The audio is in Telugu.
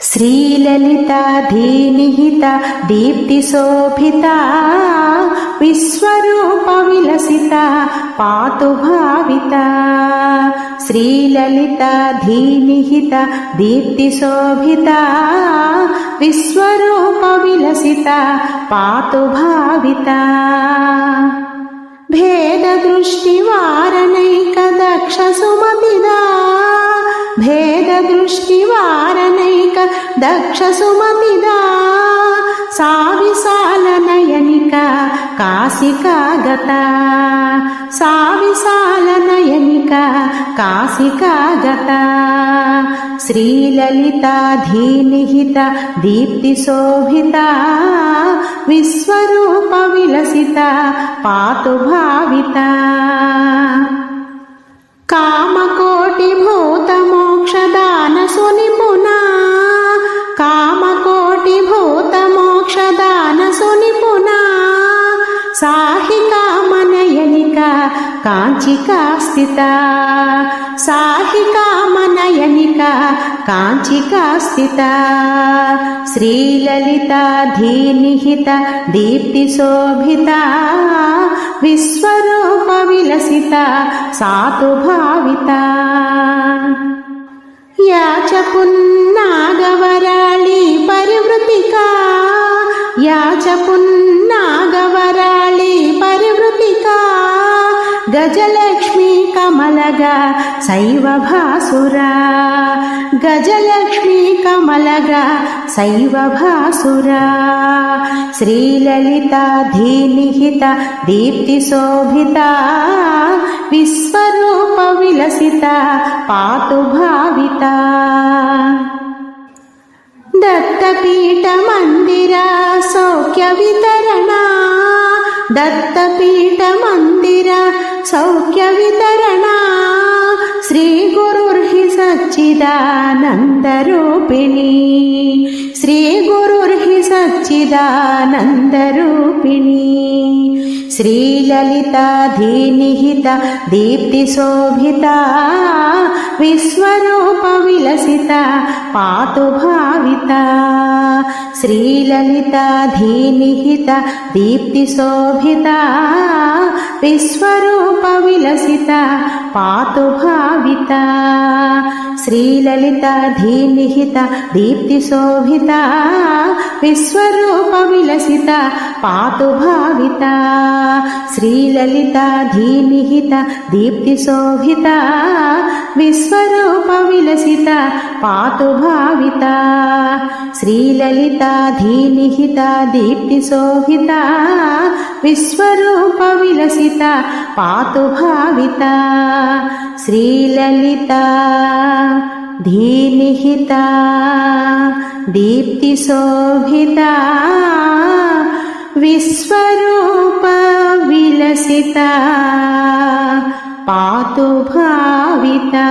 श्रीललिता धीनिहिता दीप्तिशोभिता विश्वरूपविलसिता पातु भाविता श्रीललिता धीनिहिता दीप्तिशोभिता विश्वरूपविलसिता पातु भाविता भेददृष्टिवारणैकदक्षसुमतिदा भेददृष्टिवारणैक दक्षसुमतिदा सा विशालनयनिका काशिका गता सा विशालनयनिका काशिका गता श्रीललिता धीनिहिता दीप्तिशोभिता विश्वरूपविलसिता पातु भाविता కాంచికా స్థిత సాహికామనయనిక కాంచికా స్థిత శ్రీలలిత ధీనిహిత దీప్తిశోభిత విశ్వరూప విలసిత సాతు భావిత యాచపున్నాగవరాళి పరివృతికా యాచపున్నాగవరా గజలక్ష్మీ కమలగా శైవ భాసురా. గజలక్ష్మీ కమలగా శైవ భాసురా. శ్రీలలిత ధీనిహిత దీప్తి శోభిత విశ్వరూప విలసిత పాతు భావిత. దత్తపీఠ మందిర సౌఖ్య వితరణ దత్తపీఠ మందిర सौख्यवितरणा श्रीगुरुर्हि सच्चिदानन्दरूपिणी श्रीगुरुर्हि सच्चिदानन्दरूपिणी श्रीललिता धीनिहिता दीप्तिशोभिता विश्वरूपविलसिता पातु भाविता श्रीललिता धीनिहिता दीप्तिशोभिता विश्वरूपविलसिता पातु भाविता శ్రీలలిత ధీనిహిత దీప్తిశోభిత విశ్వరూప విలసిత పాతు భావిత శ్రీలలిత ధీనిహిత దీప్తిశోభిత. श्रीललिता धीनिहिता दीप्तिशोभिता विश्वरूपविलसिता पातु भाविता श्रीललिता धीनिहिता दीप्तिशोभिता विश्वरूपविलसिता पातु भाविता श्रीललिता धीनिहिता दीप्तिशोभिता विश्वरूपविलसिता पातु भाविता।